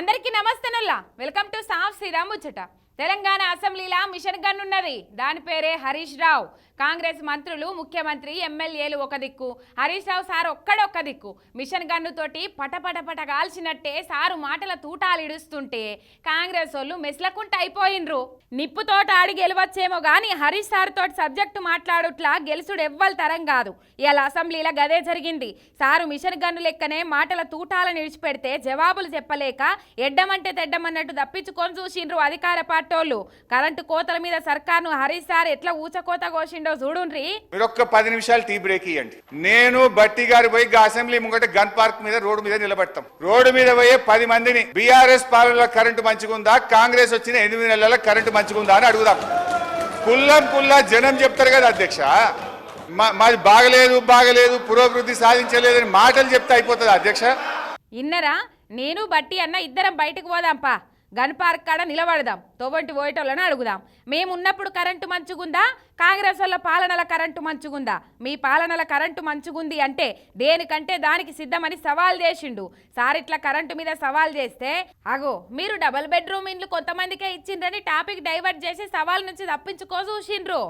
అందరికీ నమస్తే నల్లా వెల్కమ్ టు సాఫ్ శ్రీరామ్ ముచ్చట. తెలంగాణ అసెంబ్లీలా మిషన్ గన్ ఉన్నది. దాని పేరే హరీష్ రావు. కాంగ్రెస్ మంత్రులు ముఖ్యమంత్రి ఎమ్మెల్యేలు ఒక దిక్కు. హరీష్ రావు సార్ ఒక్కడొక్క దిక్కు. మిషన్ గన్నుతోటి పటపటపట పటపట కాల్చినట్టే సారు మాటల తూటాలు ఇడుస్తుంటే కాంగ్రెస్ వాళ్ళు మెస్లకుంట అయిపోయినరు నిప్పుతోట ఆడి గెలవచ్చేమో గాని హరీష్ సార్ తోటి సబ్జెక్టు మాట్లాడుట్లా గెలుసుడు ఎవ్వల తరం కాదు. ఇలా అసెంబ్లీలో గదే జరిగింది. సారు మిషన్ గన్ను లెక్కనే మాటల తూటాలను విడిచిపెడితే జవాబులు చెప్పలేక ఎడ్డమంటే తెడ్డమన్నట్టు తప్పించుకొని చూసిండ్రు అధికార పార్టీ పార్టోళ్ళు కరెంటు కోతల మీద సర్కార్ను హరీష్ సార్ ఎట్లా ఊచకోత కోసిండో చూడుండ్రి? మీరు ఒక్క పది నిమిషాలు టీ బ్రేక్ ఇవ్వండి నేను బట్టి గారు పోయి అసెంబ్లీ ముంగట గన్ పార్క్ మీద రోడ్డు మీద నిలబడతాం. రోడ్డు మీద పోయే పది మందిని బీఆర్ఎస్ పాలనలో కరెంటు మంచిగుందా? కాంగ్రెస్ వచ్చిన ఎనిమిది నెలల కరెంటు మంచిగుందా అని అడుగుదాం. కుల్లం కుల్లా జనం చెప్తారు కదా అధ్యక్ష. మా- మాది బాగలేదు బాగలేదు పురోభివృద్ధి సాధించలేదని మాటలు చెప్తే అయిపోతుంది అధ్యక్ష? ఇన్నరా నేను బట్టి అన్న ఇద్దరం బయటకు పోదాంపా. గన్ పార్క్ కాడ నిలబడదాం. తోవంటి పోయేటోళ్ళని అడుగుదాం. మేము ఉన్నప్పుడు కరెంటు మంచుగుందా? కాంగ్రెస్ వాళ్ళ పాలనల కరెంటు మంచుగుందా? మీ పాలనల కరెంటు మంచుగుంది అంటే దేనికంటే దానికి సిద్ధమని సవాల్ చేసిండు. సార్ ఇట్లా కరెంటు మీద సవాల్ చేస్తే అగో మీరు డబుల్ బెడ్రూమ్ ఇండ్లు కొంతమందికే ఇచ్చిండ్రని టాపిక్ డైవర్ట్ చేసి సవాల్ నుంచి తప్పించుకో చూసిండ్రు.